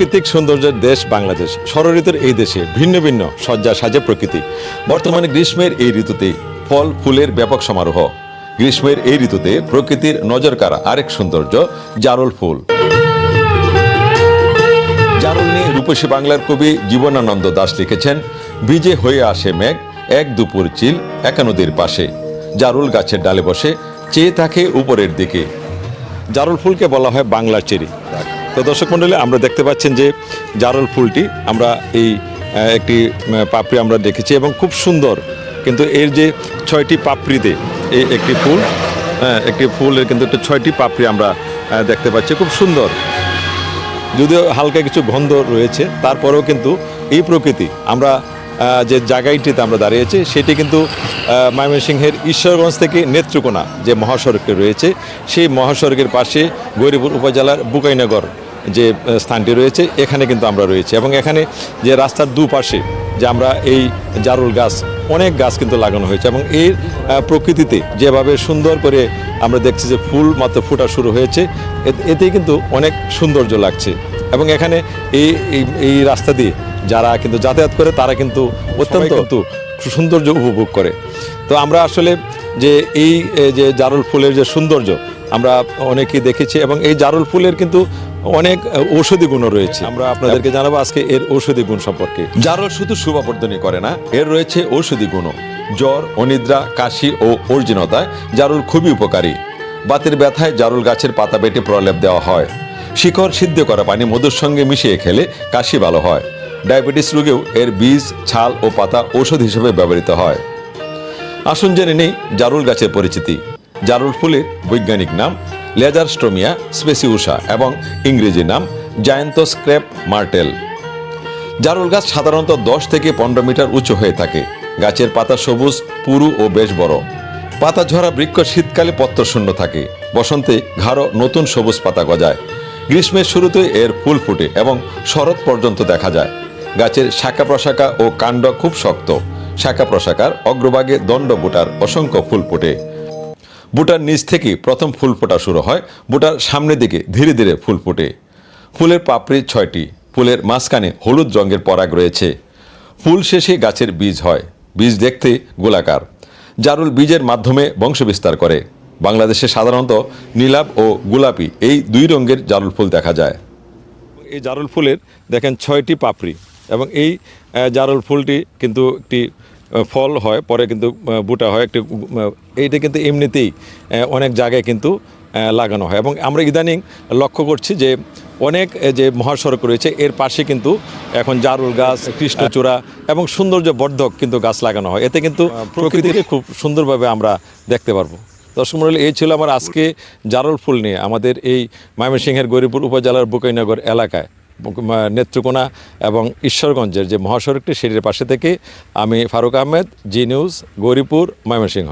প্রাকৃতিক সৌন্দর্যের দেশ বাংলাদেশ। ষড়ঋতুর এই দেশে ভিন্ন ভিন্ন সজ্জা সাজে প্রকৃতি। বর্তমানে গ্রীষ্মের এই ঋতুতে ফল, ফুলের ব্যাপক সমারোহ। গ্রীষ্মের এই ঋতুতে প্রকৃতির নজর কাড়া আরেক সৌন্দর্য, জারুল ফুল। জারুল নিয়ে রূপসী বাংলার কবি জীবনানন্দ দাস লিখেছেন বিজে হয়ে আসে মেঘ, এক দুপুর চিল, একা নদীর পাশে। জারুল গাছের ডালে বসে, চেয়ে থাকে উপরের দিকে। জারুল ফুলকে বলা হয় বাংলা চেরি। তো দর্শক মণ্ডলী আমরা দেখতে পাচ্ছেন যে জারুল ফুলটি, আমরা এই একটি পাপড়ি আমরা দেখেছি এবং খুব সুন্দর। কিন্তু এর যে ছয়টি পাপড়িতে এই একটি ফুল হ্যাঁ একটি ফুলের কিন্তু একটা ছয়টি পাপড়ি আমরা দেখতে পাচ্ছি, খুব সুন্দর। যদিও হালকা কিছু গন্ধ রয়েছে, তারপরেও কিন্তু এই প্রকৃতি, আমরা যে জায়গাটিতে আমরা দাঁড়িয়েছি, সেটি কিন্তু ময়মনসিংহের ঈশ্বরগঞ্জ থেকে নেত্রকোনা যে মহাসড়কটি রয়েছে, সেই মহাসড়কের পাশে গৌরীপুর উপজেলার বুকাইনগর যে স্থানটি রয়েছে এখানে কিন্তু আমরা রয়েছি। এবং এখানে যে রাস্তার দুপাশে যে আমরা এই জারুল গাছ অনেক গাছ কিন্তু লাগানো হয়েছে। এবং এর প্রকৃতিতে যেভাবে সুন্দর করে আমরা দেখছি যে ফুল মাত্র ফোটা শুরু হয়েছে এ- এতে কিন্তু অনেক সৌন্দর্য লাগছে। এবং এখানে এই এই- এই রাস্তা দিয়ে যারা কিন্তু যাতায়াত করে তারা কিন্তু অত্যন্ত কিন্তু সৌন্দর্য উপভোগ করে। তো আমরা আসলে যে এই যে জারুল ফুলের যে সৌন্দর্য আমরা অনেকেই দেখেছি এবং এই জারুল ফুলের কিন্তু অনেক ঔষধি গুণও রয়েছে। আমরা আপনাদেরকে জানাব আজকে এর ঔষধি গুণ সম্পর্কে। জারুল শুধু শুভাবর্ধনই করে না এর রয়েছে ঔষধি গুণও। জ্বর অনিদ্রা কাশি ও অর্জিনতায় জারুল খুবই উপকারী। বাতের ব্যথায় জারুল গাছের পাতা বেটে প্রলেপ দেওয়া হয়। শিকড় সিদ্ধ করা পানি মধুর সঙ্গে মিশিয়ে খেলে কাশি ভালো হয়। ডায়াবেটিস রোগেও এর বীজ ছাল ও পাতা ঔষধ হিসেবে ব্যবহৃত হয়। আসুন জেনে নেই জারুল গাছের পরিচিতি। জারুল ফুলের বৈজ্ঞানিক নাম, লেজার স্ট্রোমিয়া স্পেসিউসা এবং ইংরেজি নাম জায়ন্তস ক্রেপ মার্টেল। জারুল গাছ সাধারণত দশ থেকে পনেরো মিটার উঁচু হয়ে থাকে। গাছের পাতা সবুজ, পুরু ও বেশ বড়। পাতা ঝরা বৃক্ষ শীতকালে পত্রশূন্য থাকে। বসন্তে ঘাড়ো নতুন সবুজ পাতা গজায়। গ্রীষ্মের শুরুতে এর ফুল ফুটে এবং শরৎ পর্যন্ত দেখা যায়। গাছের শাখা প্রশাখা ও কাণ্ড খুব শক্ত। শাখা প্রশাখার অগ্রভাগে দণ্ড বুটার অসংখ্য ফুল ফোটে। বুটার নিচ থেকে প্রথম ফুল ফোটা শুরু হয়। বুটার সামনের দিকে ধীরে ধীরে ফুল ফোটে। ফুলের পাপড়ি ছয়টি, ফুলের মাঝখানে হলুদ রঙের পরাগ রয়েছে। ফুল শেষে গাছের বীজ হয়। বীজ দেখতে গোলাকার। জারুল বীজের মাধ্যমে বংশবিস্তার করে। বাংলাদেশে সাধারণত নীলাভ ও গোলাপি এই দুই রঙের জারুল ফুল দেখা যায়। এই জারুল ফুলের দেখেন ছয়টি পাপড়ি এবং এই জারুল ফুলটি কিন্তু একটি ফল হয় পরে কিন্তু বুটা হয় একটি এইটা কিন্তু এমনিতেই অনেক জায়গায় কিন্তু লাগানো হয়। এবং আমরা ইদানিং লক্ষ্য করছি যে অনেক যে মহাসড়ক রয়েছে এর পাশে কিন্তু এখন জারুল গাছ কৃষ্ণচূড়া এবং সৌন্দর্য বর্ধক কিন্তু গাছ লাগানো হয়। এতে কিন্তু প্রকৃতিকে খুব সুন্দরভাবে আমরা দেখতে পারব। দর্শক মন্ডলী এই ছিল আমার আজকে জারুল ফুল নিয়ে আমাদের এই ময়মনসিংহের গৌরীপুর উপজেলার বুকাইনগর এলাকায়। নেত্রকোনা এবং ঈশ্বরগঞ্জের যে মহাসড়কটি, সেটির পাশে থেকে আমি ফারুক আহমেদ, জি নিউজ, গৌরীপুর, ময়মনসিংহ।